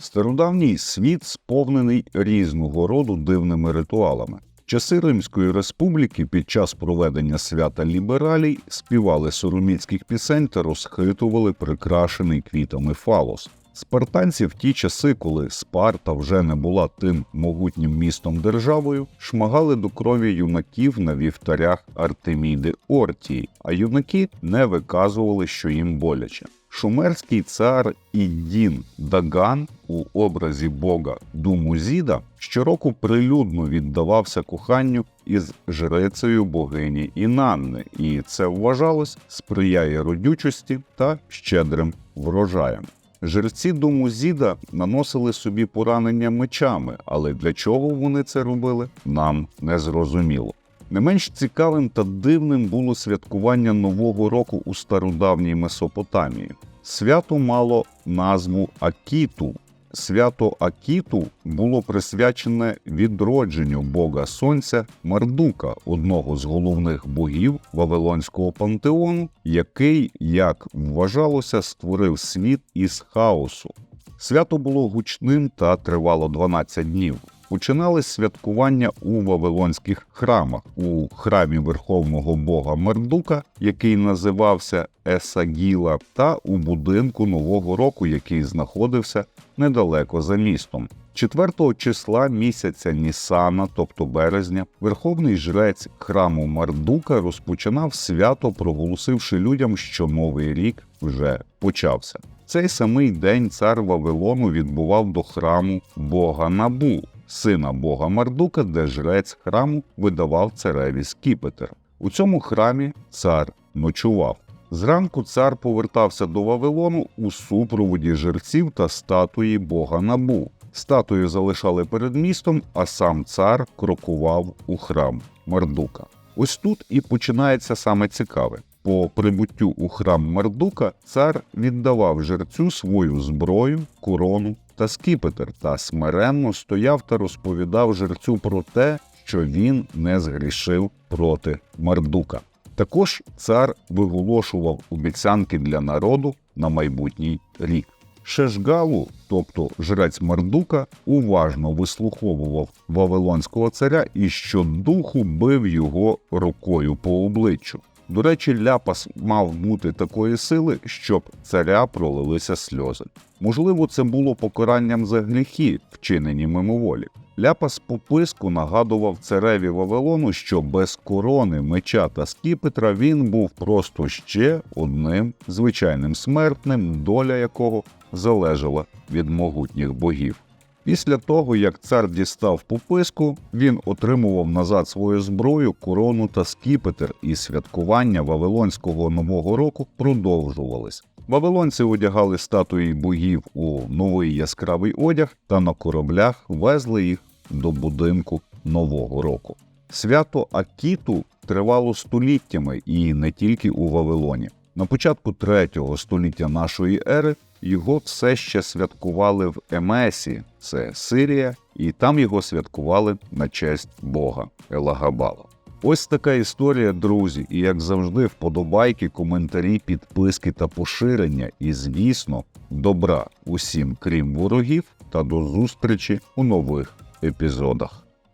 Стародавній світ сповнений різного роду дивними ритуалами. Часи Римської республіки під час проведення свята лібералій співали сороміцьких пісень та розхитували прикрашений квітами фалос. Спартанці в ті часи, коли Спарта вже не була тим могутнім містом державою, шмагали до крові юнаків на вівтарях Артеміди Ортії, а юнаки не виказували, що їм боляче. Шумерський цар Іддін Даган у образі бога Думузіда щороку прилюдно віддавався коханню із жрицею богині Інанни, і це вважалось сприяє родючості та щедрим врожаям. Жерці Думузіда наносили собі поранення мечами, але для чого вони це робили, нам не зрозуміло. Не менш цікавим та дивним було святкування Нового року у стародавній Месопотамії. Свято мало назву Акіту. Свято Акіту було присвячене відродженню бога сонця Мардука, одного з головних богів Вавилонського пантеону, який, як вважалося, створив світ із хаосу. Свято було гучним та тривало 12 днів. Починали святкування у вавилонських храмах у храмі верховного бога Мердука, який називався Есагіла, та у будинку Нового року, який знаходився недалеко за містом. 4 числа місяця Нісана, тобто березня, верховний жрець храму Мардука розпочинав свято, проголосивши людям, що новий рік вже почався. Цей самий день цар Вавилону відбував до храму бога Набу, сина бога Мардука, де жрець храму видавав цареві скіпетр. У цьому храмі цар ночував. Зранку цар повертався до Вавилону у супроводі жерців та статуї бога Набу. Статую залишали перед містом, а сам цар крокував у храм Мардука. Ось тут і починається саме цікаве. По прибуттю у храм Мардука цар віддавав жерцю свою зброю, корону та скіпетр та смиренно стояв та розповідав жерцю про те, що він не згрішив проти Мардука. Також цар виголошував обіцянки для народу на майбутній рік. Шешгалу, тобто жрець Мардука, уважно вислуховував Вавилонського царя і щодуху бив його рукою по обличчю. До речі, ляпас мав бути такої сили, щоб царя пролилися сльози. Можливо, це було покаранням за гріхи, вчинені мимоволі. Ляпас по писку нагадував цареві Вавилону, що без корони, меча та скіпетра він був просто ще одним звичайним смертним, доля якого залежала від могутніх богів. Після того, як цар дістав пописку, він отримував назад свою зброю, корону та скіпетр, і святкування Вавилонського нового року продовжувались. Вавилонці одягали статуї богів у новий яскравий одяг та на кораблях везли їх до будинку нового року. Свято Акіту тривало століттями і не тільки у Вавилоні. На початку третього століття нашої ери його все ще святкували в Емесі, це Сирія, і там його святкували на честь Бога Елагабала. Ось така історія, друзі, і як завжди, вподобайки, коментарі, підписки та поширення. І, звісно, добра усім, крім ворогів, та до зустрічі у нових епізодах.